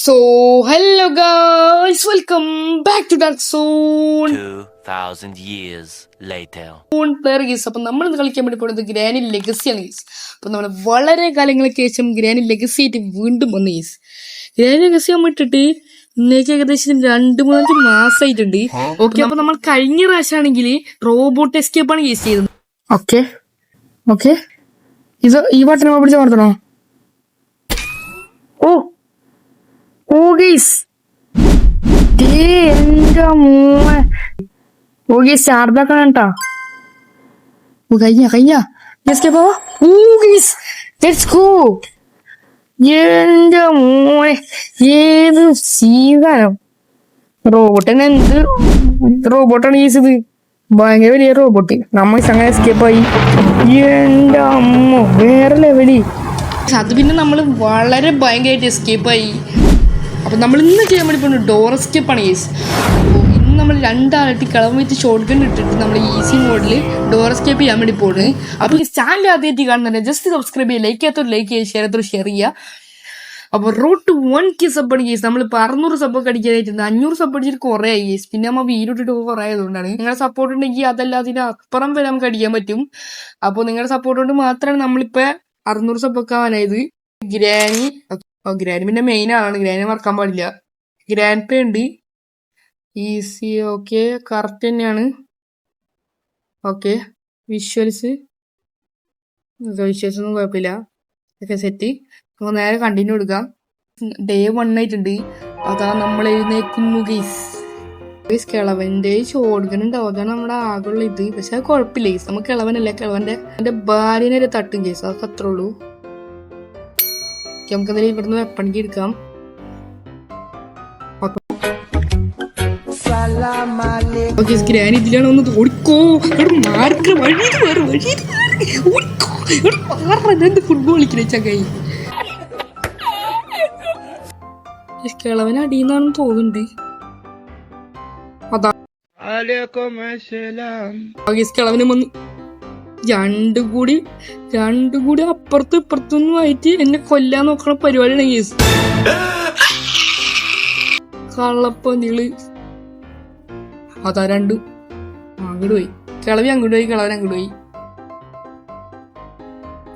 So hello guys welcome back to dark zone 2,000 years later. Player ഗീസ് അപ്പം നമ്മൾ ഇന്ന് കളിക്കാൻ വേണ്ടി പോകുന്നത് ഗ്രാനി ലെഗസിയാണ് ഗീസ് അപ്പം നമ്മൾ വളരെ കാലങ്ങൾക്ക് ശേഷം ഗ്രാനി ലെഗസി ആയിട്ട് വീണ്ടും വന്നു ഗീസ് ഗ്രാനി ലെഗസി ഇട്ടിട്ട് ഇന്നേക്ക് ഏകദേശം രണ്ട് മൂന്നഞ്ച് മാസമായിട്ടുണ്ട് ഓക്കെ അപ്പൊ നമ്മൾ കഴിഞ്ഞ പ്രാവശ്യമാണെങ്കിൽ റോബോട്ട് എസ്കേപ്പ് ആണ് യൂസ് ചെയ്തത്. ഓക്കെ ഓക്കെ ഇത് ഈ ബട്ടൺ പിടിച്ച് നടത്തണോ ഓ ഓ ഗീസ് എന്റെ മോനെ. ഓക്കെ സ്റ്റാർട്ട് ആക്കണം കേട്ടോ ഓ കഴിഞ്ഞ കഴിഞ്ഞ? ഓ ഗീസ് ലെറ്റ്സ് ഗോ എന്റെ മോനെ ഏത് സീതാനം റോബോട്ടിന് എന്ത് റോബോട്ടാണ് ചെയ്തത് ഭയങ്കര വലിയ റോബോട്ട്. നമ്മൾ അങ്ങനെ എസ്കേപ്പ് ആയി. എന്റെ അമ്മ വേറെ ലെവലി അത് പിന്നെ നമ്മൾ വളരെ ഭയങ്കരമായിട്ട് എസ്കേപ്പ് ആയി അപ്പൊ നമ്മൾ ഇന്ന് ചെയ്യാൻ വേണ്ടി പോകുന്നത് ഡോർ കേസ് അപ്പോൾ ഇന്ന് നമ്മൾ രണ്ടാളായിട്ട് കളം വെച്ച് ഷോർട്ട് ഗൺ ഇട്ടിട്ട് നമ്മൾ ഈസി മോഡിൽ ഡോർ എസ്കേപ്പ് ചെയ്യാൻ വേണ്ടി പോകുന്നത് അപ്പോൾ ഈ ചാനൽ ആദ്യമായിട്ട് കാണുന്നുണ്ട് ജസ്റ്റ് സബ്സ്ക്രൈബ് ചെയ്യുക ലൈക്ക് ചെയ്യാത്തൊരു ലൈക്ക് ചെയ്യുക ഷെയർ ചെയ്തൊരു ഷെയർ ചെയ്യുക. അപ്പോൾ റൂട്ട് വൺ കെ സബ് ആണ് കേസ് നമ്മളിപ്പോൾ അറുന്നൂറ് സബ്ബൊക്കെ അടിക്കാനായിട്ടുണ്ട്. അഞ്ഞൂറ് സബ് അടിച്ചിട്ട് കുറേ ആയി കേസ് പിന്നെ നമ്മൾ വീഡിയോട്ടിട്ട് കുറേ ആയതുകൊണ്ടാണ്. നിങ്ങളുടെ സപ്പോർട്ട് ഉണ്ടെങ്കിൽ അതല്ല അപ്പുറം വരെ നമുക്ക് അടിക്കാൻ പറ്റും. അപ്പോൾ നിങ്ങളുടെ സപ്പോർട്ട് കൊണ്ട് മാത്രമാണ് നമ്മളിപ്പോൾ അറുന്നൂറ് സബ്ബൊക്കെ ആവാനായത്. ഗ്രാനി ഓ ഗ്രാൻഡ് പിന്നെ മെയിൻ ആണ്. ഗ്രാൻഡ് മറക്കാൻ പാടില്ല. ഗ്രാൻഡ് പേ ഉണ്ട്. ഈസി ഓക്കെ കറക്റ്റ് തന്നെയാണ്. ഓക്കെ വിഷ്വൽസ് വിഷ്വൽസ് ഒന്നും കുഴപ്പമില്ല. ഓക്കെ സെറ്റ് നമുക്ക് നേരെ കണ്ടിന്യൂ എടുക്കാം. ഡേ വൺ ആയിട്ടുണ്ട് അതാ നമ്മൾ എഴുന്നേക്കുന്നു ഗീസ് ഗീസ് കിളവന്റെ ചോടുകനുണ്ടാവും അതാണ് നമ്മുടെ ആകെയുള്ള ഇത് പക്ഷെ അത് കുഴപ്പമില്ല ഗീസ് നമുക്ക് കിളവനല്ല. കിളവന്റെ എന്റെ ഭാര്യനെ തട്ടും ഗീസ് അതൊക്കെ അത്രേ ഉള്ളൂ. ഓക്കേ, നമുക്ക് എന്തായാലും ഇവിടുന്ന് വെപ്പണിക്ക് എടുക്കാം. ഓക്കെ ഗ്രാനി ഇതിലാണ് ഒന്ന് ഓടിക്കോ. ഇവിടെ മാർക്ക് വഴി വേറെ വഴി ഓടിക്കോ. ഇവിടെ മാറാൻ എന്ത് ഫുട്ബോൾ കളിക്കണേ ചങ്ങായി? കിളവൻ അടിയെന്നാണെന്ന് തോന്നുന്നുണ്ട്. അതാ. കിളവനും വന്നു രണ്ടും കൂടി രണ്ടും കൂടി അപ്പുറത്തും ഇപ്പുറത്തൊന്നും ആയിട്ട് എന്നെ കൊല്ലാൻ നോക്കണ പരിപാടിയാണ് കേസ് കള്ളപ്പന്നിൾ അതാ രണ്ടും. അങ്ങോട്ട് പോയി. കിളവി അങ്ങോട്ട് പോയി കിളവൻ അങ്ങോട്ട് പോയി.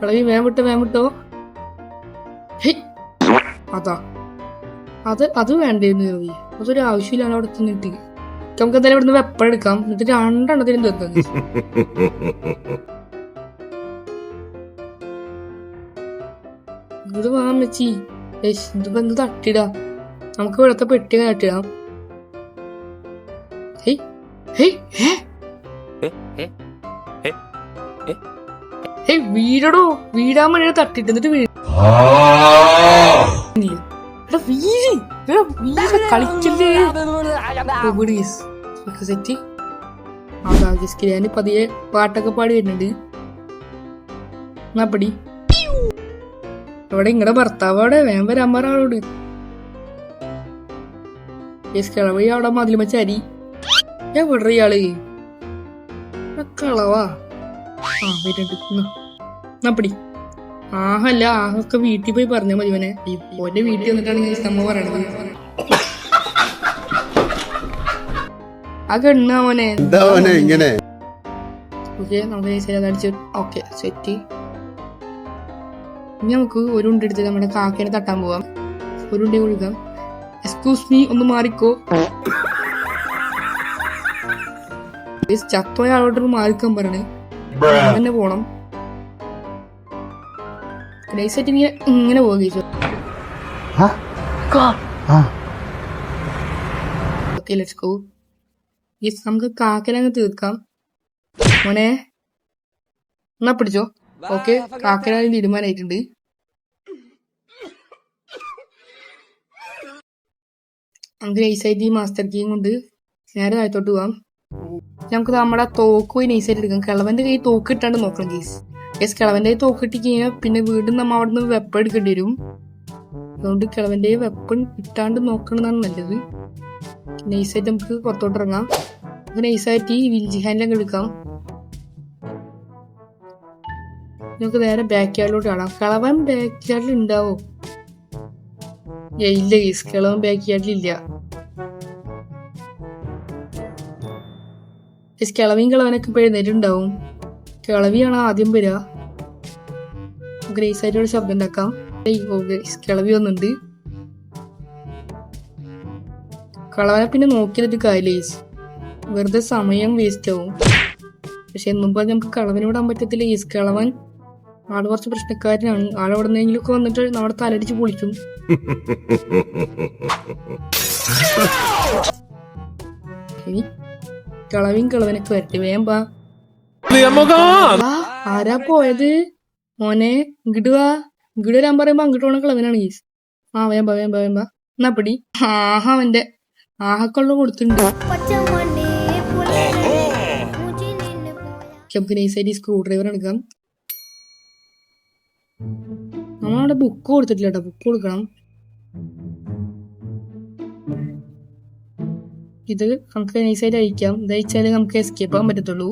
കിളവി വേം വിട്ടോ വേം വിട്ടോ. അതാ. അത് അത് വേണ്ടേന്ന് കിളവി. അതൊരു ആവശ്യമില്ലാണ് അവിടെ നിന്നിട്ട് നമുക്ക് എന്തായാലും ഇവിടുന്ന് വെപ്പം എടുക്കാം. എന്നിട്ട് രണ്ടെണ്ണത്തിനും തീർക്കാം. ഇത് വാ മെച്ചി ഏശ് ഇതിപ്പോ എന്ത് തട്ടിടാ? നമുക്ക് ഇവിടത്തെ പെട്ടി തട്ടിടാം. വീടോ ഹേയ് ഹേ ഹേയ് വീടടോ. വീടാൻ വേണ്ടി തട്ടിട്ട് എന്നിട്ട് വീട്. പതിയെ പാട്ടൊക്കെ പാടി വരുന്നുണ്ട്. എന്നാ പടി? അവിടെ ഇങ്ങടെ ഭർത്താവ് അവിടെ? വേഗം വരാൻ പറ ആളോട് കിളവഴി അവിടെ മതിലും വെച്ച അരി ഞാൻ വിടറ ഇയാൾ കളവാ. ആ വരുന്നുണ്ട് പിടി. ആഹല്ല ആഹൊക്കെ വീട്ടിൽ പോയി പറഞ്ഞാൽ മതി ഇവനെ. ഓന്റെ വീട്ടിൽ വന്നിട്ടാണ് നമ്മ പറയണത്. ആ കണ്ണാ മോനെ ഇങ്ങനെ? ഓക്കെ നമുക്ക് ഓക്കെ സെറ്റ് ഇനി നമുക്ക് ഒരു ഉണ്ട എടുത്ത് നമ്മുടെ കാക്കേനെ തട്ടാൻ പോവാം. ഒരു ഉണ്ടി കൊടുക്കാം. എക്സ്ക്യൂസ് മീ ഒന്ന് മാറിക്കോ. ചത്തോയ ആളോട്ട് മാറിക്കാൻ പറഞ്ഞു തന്നെ പോണം. നൈസായിട്ട് ഇങ്ങനെ ഇങ്ങനെ പോകാം guys okay let's go guys നമുക്ക് കാക്കനെ അങ്ങ് തീർക്കാം. മോനെ എന്നാ പിടിച്ചോ? ഓക്കെ കാക്കനെ തീരുമാനമായിട്ടുണ്ട്. നമുക്ക് നൈസായിട്ട് ഈ മാസ്റ്റർ കീയും കൊണ്ട് നേരെ താഴത്തോട്ട് പോവാം. നമുക്ക് നമ്മുടെ തോക്ക് പോയി നൈസായിട്ട് എടുക്കാം. കിളവന്റെ കൈ തോക്ക് ഇട്ടാണ്ട് നോക്കണം കേസ് കേസ് കിളവന്റെ കൈ തോക്ക് ഇട്ടി കഴിഞ്ഞാൽ പിന്നെ വീണ്ടും നമ്മ അവിടെ നിന്ന് വെപ്പം എടുക്കേണ്ടി വരും. അതുകൊണ്ട് കിളവന്റെ വെപ്പൺ ഇട്ടാണ്ട് നോക്കണതാണ് നല്ലത്. നൈസായിട്ട് നമുക്ക് പുറത്തോട്ട് ഇറങ്ങാം. നമുക്ക് നൈസായിട്ട് ഈ വിൽജി ഹാൻഡിലൊക്കെ എടുക്കാം. നമുക്ക് നേരെ ബാക്ക് യാർഡിലോട്ട് കാണാം. കളവൻ ബാക്ക് യാർഡിൽ ഉണ്ടാവോ ഇല്ല ഗീസ് കിളവൻ ബാക്ക് യാർഡിലില്ല ഗീസ് കിളവിയും കിളവനൊക്കെ ഇപ്പോൾ എഴുന്നേറ്റുണ്ടാവും കിളവിയാണ് ആദ്യം വരിക. ഗ്രേസ് ആയിട്ടൊരു ശബ്ദം ഉണ്ടാക്കാം. കിളവി വന്നിട്ടുണ്ട്. കളവനെ പിന്നെ നോക്കിയതിട്ട് കാര്യമില്ല വെറുതെ സമയം വേസ്റ്റ് ആവും. പക്ഷെ എന്നും പറഞ്ഞ് നമുക്ക് കളവന് വിടാൻ പറ്റത്തില്ല ഈസ് കിളവൻ ആൾ കുറച്ച് പ്രശ്നക്കാരനാണ്. ആളെവിടെ നിന്നെങ്കിലും ഒക്കെ വന്നിട്ട് നമ്മുടെ തലടിച്ച് പൊളിക്കും. ഇനി കളവിൻ കളവനൊക്കെ വരട്ടെ വേം ആരാ പോയത്? മോനെ ഇങ്ങോട്ട് വാ. ഇങ്ങോട്ട് വരാൻ പറയുമ്പോ അങ്ങോട്ട് പോണ കളവനാണ് ഗീസ്. ആ വേം വാ വേം വാ വേം വാ. എന്നാ പിടി. ആഹാ അവന്റെ. ആഹക്കൊള്ള കൊടുത്തിട്ടുണ്ട്. നമുക്ക് നൈസായിട്ട് സ്ക്രൂ ഡ്രൈവർ എടുക്കാം. നമ്മളവിടെ ബുക്ക് കൊടുത്തിട്ടില്ല കേട്ടോ ബുക്ക് കൊടുക്കണം. ഇത് നമുക്ക് നൈസായിട്ട് അഴിക്കാം. ഇത് അഴിച്ചാലേ നമുക്ക് എസ്കേപ്പ് ആകാൻ പറ്റത്തുള്ളൂ.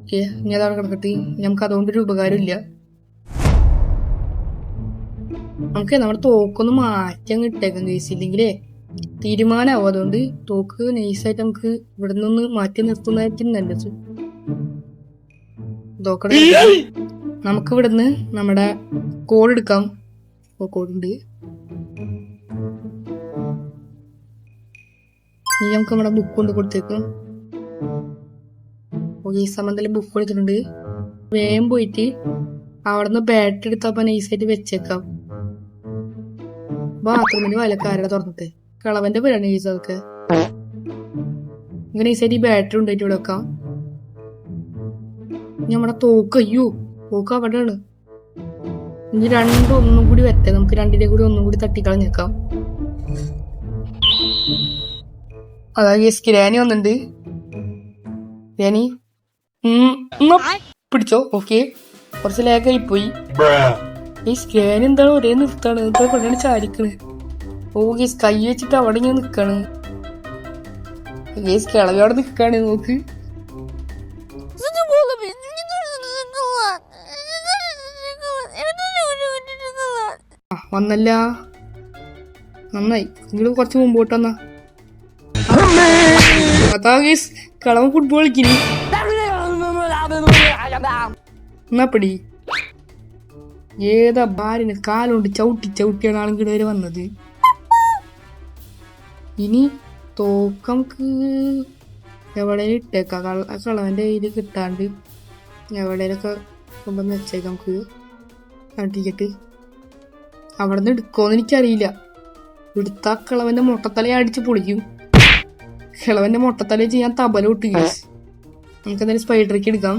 ഓക്കെ ഇനി അതാണ് കിടക്കട്ടെ. ഇനി നമുക്ക് അതുകൊണ്ടൊരു ഉപകാരമില്ല. നമുക്ക് നമ്മുടെ തോക്കൊന്ന് മാറ്റാൻ കിട്ടേക്കാം കേസില്ലെങ്കിലേ തീരുമാനമാവും അതുകൊണ്ട് തോക്ക് നൈസായിട്ട് നമുക്ക് ഇവിടെ നിന്ന് മാറ്റി നിർത്തുന്നതായിരിക്കും നല്ലത്. തോക്കട നമുക്ക് ഇവിടുന്ന് നമ്മുടെ കോഡ് എടുക്കാം. കോഡ് ഇനി നമുക്ക് നമ്മുടെ ബുക്ക് കൊണ്ട് കൊടുത്തേക്കും. ഓക്കെ ഈ സമയത്തിൽ ബുക്ക് കൊടുത്തിട്ടുണ്ട്. വേഗം പോയിട്ട് അവിടുന്ന് ബാറ്ററി എടുത്തപ്പോൾ നൈസായിട്ട് വെച്ചേക്കാം. ബാത്റൂമിന് വലക്കാരുടെ തുറന്നിട്ട്. കളവന്റെ പേരാണ് ഈ അതൊക്കെ ഇങ്ങനെ നൈസായിട്ട് ഈ ബാറ്ററി ഉണ്ടായിട്ട് ഇവിടെ വെക്കാം. നമ്മുടെ തോക്ക് അയ്യോ തോക്ക് അവിടെയാണ്. ഇനി രണ്ടും ഒന്നും കൂടി വരട്ടെ. നമുക്ക് രണ്ടിന്റെ കൂടി ഒന്നും കൂടി തട്ടിക്കളഞ്ഞേക്കാം. അതാ ഈ സ്കിരാനി വന്നിട്ടുണ്ട് രാനി പിടിച്ചോ ഓക്കെ. കുറച്ച് ലേഖായി പോയി. ഈ സ്കാൻ എന്താണ് ഒരേ നിർത്താണ് എന്താ കൊണ്ടാണ് ചാരിക്കണ് ഓ ഗേസ് കൈ വെച്ചിട്ട് അവിടെ ഞാൻ നിക്കാണ്. ഗേസ് കിളവി അവിടെ നിക്കാണ് നോക്ക്. വന്നല്ല. നന്നായി. നിങ്ങൾ കുറച്ച് മുമ്പോട്ട് വന്നാ. അതാ ഗേസ് ഫുട്ബോൾ കളിക്കിനി ഏതാ കാലുകൊണ്ട് ചവിട്ടി ചവിട്ടിയാണ് ആളുകൾ വരെ വന്നത്? ഇനി തോക്കംക്ക് എവിടെ ഇട്ടേക്ക? കള ആ കളവന്റെ കയ്യിൽ കിട്ടാണ്ട് എവിടെയൊക്കെ വെച്ചേക്കാം നമുക്ക്. ടിക്കറ്റ് അവിടെ നിന്ന് എടുക്കോന്ന് എനിക്കറിയില്ല. എടുത്ത കളവന്റെ മുട്ടത്തലയെ മുട്ടത്തല അടിച്ച് പൊളിക്കും കിളവന്റെ മുട്ടത്തല ചെയ്യാൻ തബല വിട്ട് നമുക്ക് എന്തായാലും സ്പൈഡറിക്ക് എടുക്കാം.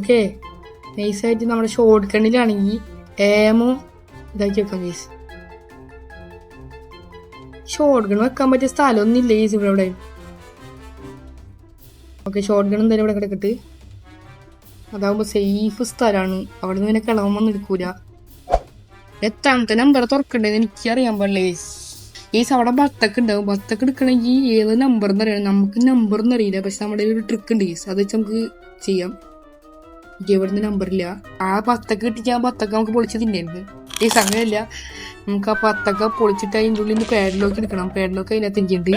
ഓക്കെ നൈസായിട്ട് നമ്മുടെ ഷോർട്ട് കണ്ണിലാണെങ്കിൽ ഏമോ ഇതാക്കി വെക്കാം കേസ് ഷോർട്ട് ഗൺ വെക്കാൻ പറ്റിയ സ്ഥലമൊന്നും ഇല്ല കേസ് ഇവിടെ ഇവിടെ ഓക്കെ ഷോർട്ട് ഗൺ എന്തായാലും ഇവിടെ കിടക്കട്ട്. അതാവുമ്പോ സേഫ് സ്ഥലമാണ് അവിടെ നിന്ന് പിന്നെ കിളവൻ നിൽക്കൂല എത്താമത്തെ നമ്പർ തുറക്കണ്ടത് എനിക്കറിയാൻ പാടില്ലേ ഏസ് അവിടെ ബത്തക്ക് ഉണ്ടാവും. ബത്തക്ക് എടുക്കണമെങ്കിൽ ഏത് നമ്പർ എന്നറിയാം നമുക്ക് നമ്പർ അറിയില്ല. പക്ഷെ നമ്മുടെ ഒരു ട്രിക്ക് ഉണ്ട് ഏസ് അത് വെച്ച് നമുക്ക് ചെയ്യാം. എനിക്ക് നമ്പർ നമ്പറില്ല ആ പത്തക്ക കിട്ടിച്ച് ആ പത്തക്ക നമുക്ക് പൊളിച്ച് തിന്നായിരുന്നു ഈ സമയമില്ല നമുക്ക് ആ പത്തക്ക പൊളിച്ചിട്ട് അതിന്റെ ഉള്ളിൽ നിന്ന് പാഡിലോക്ക് എടുക്കണം. പാഡിലോക്ക് അതിനകത്ത് എനിക്കുണ്ട്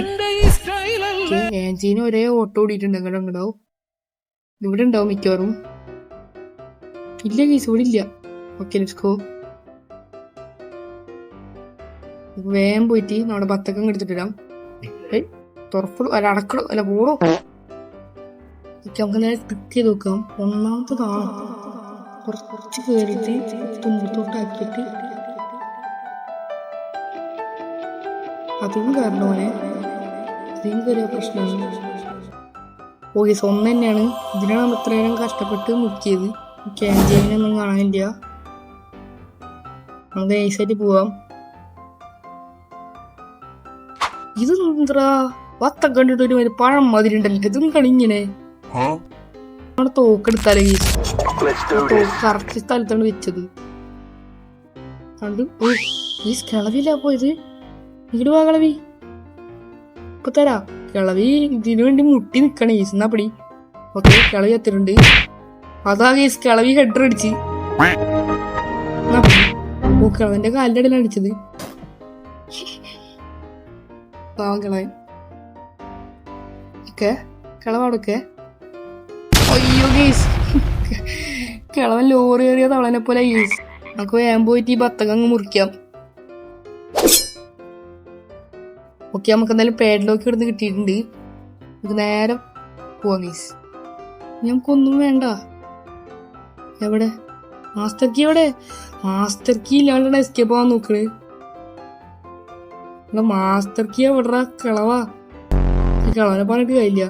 ഏഞ്ചിന് ഒരേ ഓട്ടോ ഓടിയിട്ടുണ്ട്. അങ്ങോട്ട് അങ്ങോട്ടാവും ഇവിടെ ഉണ്ടാവും മിക്കവാറും? ഇല്ല കേസ് ഇവിടെ ഇല്ല ഓക്കെ ലെറ്റ്സ്കോ വേഗം പോയിട്ട് നമ്മുടെ ബത്തക്കം എടുത്തിട്ടിടാം തുറക്കടോ അല്ല അടക്കണോ? അല്ല പോടോ നമുക്ക് നേരെ ക്ലിക്ക് ചെയ്ത് നോക്കാം. ഒന്നാമത്തതാണ് കുറച്ച് കയറിയിട്ട് തുമ്പത്തോട്ടാക്കിയിട്ട് അതും കാരണം മോനെ അതും കയറിയ പ്രശ്നമാണ്. ഓ ഓക്കെ സ്വന്തം തന്നെയാണ്. ഇതിനാണ് നമ്മൾ ഇത്രയേരം കഷ്ടപ്പെട്ട് മുക്കിയത്. ക്യാന്റീനൊന്നും കാണാനില്ല നമുക്ക് നൈസായിട്ട് പോവാം. ഇത് എന്താ വത്ത കണ്ടിട്ട് ഒരു ഒരു പഴം മാതിരി ഉണ്ടല്ലോ ഇതും കണിങ്ങനെ നമ്മുടെ തോക്കെടുത്താലേ കറക്റ്റ് സ്ഥലത്താണ് വെച്ചത്. കണ്ടു? ഈ കിളവില്ല പോയത്. ഇങ്ങോട്ട് വാ കിളവി. ഇപ്പൊ തരാ. കിളവി ഇതിനു വേണ്ടി മുട്ടി നിക്കണേ. ഈസ് എന്നാ പിടി ഓക്കെ കിളവി എത്തിയിട്ടുണ്ട്. അതാ കേസ് കിളവി ഹെഡർ അടിച്ച്. ഓ കിളവന്റെ കാലിന്റെ ഇടയിൽ അടിച്ചത്. പാവം കിളവൻ. ഒക്കെ കിളവാടൊക്കെ അയ്യോ ഗീസ് കിളവൻ ലോറി ഏറിയ തവളനെ പോലെ ഗീസ് നമുക്ക് വേഗം പോയിട്ട് ഈ ബത്തകം അങ്ങ് മുറിക്കാം. ഓക്കെ നമുക്ക് എന്തായാലും പേഡിലോക്ക് ഇവിടുന്ന് കിട്ടിയിട്ടുണ്ട്. നമുക്ക് നേരെ പോവാം ഗീസ് ഞങ്ങൾക്കൊന്നും വേണ്ട. എവിടെ? മാസ്റ്റർ കീ എവിടെ? മാസ്റ്റർ കീ ഇല്ലാണ്ടാണ് എസ്കേപ്പ് ആവാൻ നോക്കണേ. എടാ മാസ്റ്റർ കീ എവിടാ കിളവാ. കിളവനെ പറഞ്ഞിട്ട് കഴിയില്ല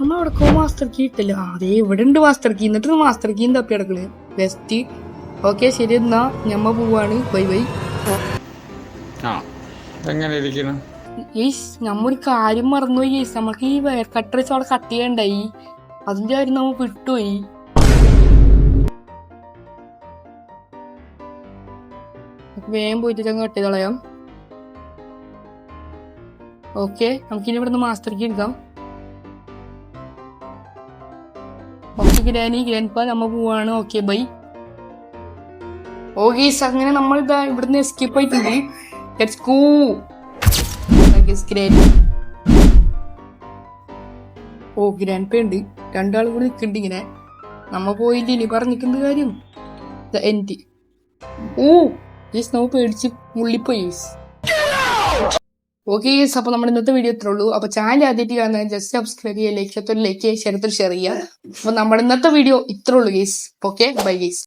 അമ്മ അവിടക്കോ മാസ്റ്റർ കീ ഇട്ടില്ല. അതേ ഇവിടെ ഉണ്ട് മാസ്റ്റർ കീ എന്നിട്ട് മാസ്റ്റർ കീ തപ്പി കിടക്കണ് ബെസ്റ്റ് ഓക്കെ ശരി എന്നാ ഞമ്മ പോവാണ്. Bye bye. എങ്ങനെ ഇരിക്കണം? ഏയ്സ് നമ്മൊരു കാര്യം മറന്നുപോയി. നമുക്ക് ഈ വയർ കട്ടർ വെച്ച് അവിടെ കട്ട് ചെയ്യണ്ടായി. അതിന്റെ കാര്യം നമ്മൾ വിട്ടുപോയി. വേഗം പോയിട്ട് ഞങ്ങൾ കട്ട് കളയാം ഓക്കെ നമുക്കിനി ഇവിടുന്ന് മാസ്റ്റർ കീ എടുക്കാം. ഓക്കെ ഗ്രാനി ഗ്രാൻഡ് പാ പോവാണ്. ഓക്കെ ബൈ ഓക്കെ അങ്ങനെ നമ്മൾ ഇതാ ഇവിടുന്ന് എസ്കേപ്പ് ആയിട്ടുണ്ട്. ഓ ഗ്രാൻഡ് പേ ഉണ്ട്. രണ്ടാളും കൂടി നിൽക്കുന്നുണ്ട് ഇങ്ങനെ. നമ്മ പോയില്ല? ഇനി പറഞ്ഞിരിക്കുന്ന കാര്യം? എന്റി ഓ യെസ് നമ്മൾ പേടിച്ച് മുള്ളിപ്പോയി. ഓക്കെ യെസ് അപ്പൊ നമ്മുടെ ഇന്നത്തെ വീഡിയോ ഇത്രേ ഉള്ളൂ. അപ്പൊ ചാനൽ ആദ്യമായിട്ട് കാണുന്ന ജസ്റ്റ് സബ്സ്ക്രൈബ് ചെയ്യുക ലൈക്ക് ലൈക്ക് ചെയ്യുക ഷെയർ ഷെയർ ചെയ്യുക. അപ്പൊ നമ്മുടെ ഇന്നത്തെ വീഡിയോ ഇത്രേ ഉള്ളൂ ഗൈസ് ഓക്കെ ബൈ ഗേസ്